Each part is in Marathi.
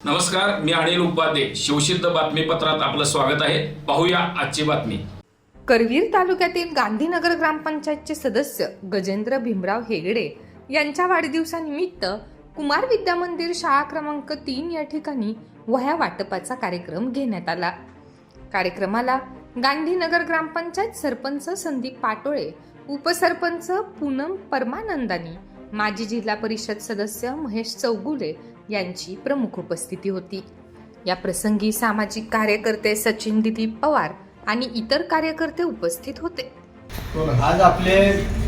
नमस्कार मी अनिल उपाध्ये. शिवसिद्ध बातमीपत्रात आपलं स्वागत आहे. पाहूया आजची बातमी. करवीर तालुक्यातील गांधीनगर ग्रामपंचायतचे सदस्य गजेंद्र भीमराव हेगडे यांच्या वाढदिवसानिमित्त कुमार विद्या मंदिर शाळा क्रमांक तीन या ठिकाणी वह्या वाटपाचा कार्यक्रम घेण्यात आला. कार्यक्रमाला गांधीनगर ग्रामपंचायत सरपंच संदीप पाटोळे उपसरपंच पूनम परमानंदानी माजी जिल्हा परिषद सदस्य महेश चौगुले यांची प्रमुख उपस्थिती होती. या प्रसंगी सामाजिक कार्यकर्ते सचिन दिलीप पवार आणि इतर कार्यकर्ते उपस्थित होते. आज आपले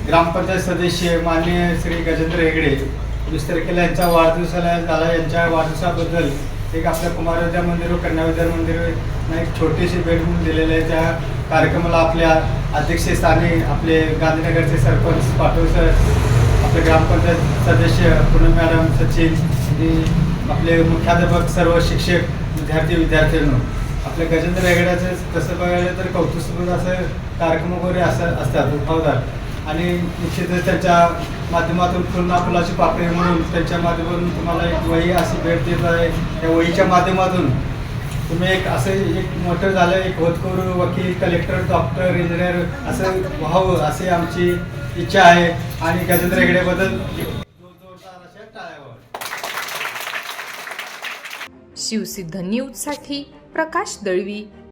ग्रामपंचायत सदस्य माननीय श्री गजेंद्र हेगडे वीस तारखेला यांच्या वाढदिवसाला झाला यांच्या वाढदिवसाबद्दल एक आपल्या कुमारविद्या मंदिर व कन्याविद्या मंदिर एक छोटीशी भेट म्हणून दिलेली आहे. त्या कार्यक्रमाला आपल्या अध्यक्षस्थानी आपले गांधीनगरचे सरपंच पाटोळ सर आपले ग्रामपंचायत सदस्य पूनम मॅडम सचिन आणि आपले मुख्याध्यापक सर्व शिक्षक विद्यार्थी विद्यार्थ्यांनो. आपल्या गजेंद्र हेगड्याचं तसं बघायला तर कौतुकसुद्धा असं कार्यक्रम वगैरे असं असतात उठावदार आणि निश्चितच त्यांच्या माध्यमातून पुन्हा फुलाची पापडी म्हणून त्यांच्या माध्यमातून तुम्हाला एक वही अशी भेट देत आहे. त्या वहीच्या माध्यमातून तुम्ही एक असं एक मोठं झालं एक होतकरू वकील कलेक्टर डॉक्टर इंजिनियर असं व्हावं अशी आमची इच्छा आहे. आणि गजेंद्र हेगडेबद्दल शिवसिद्ध न्यूजसाठी प्रकाश दळवी.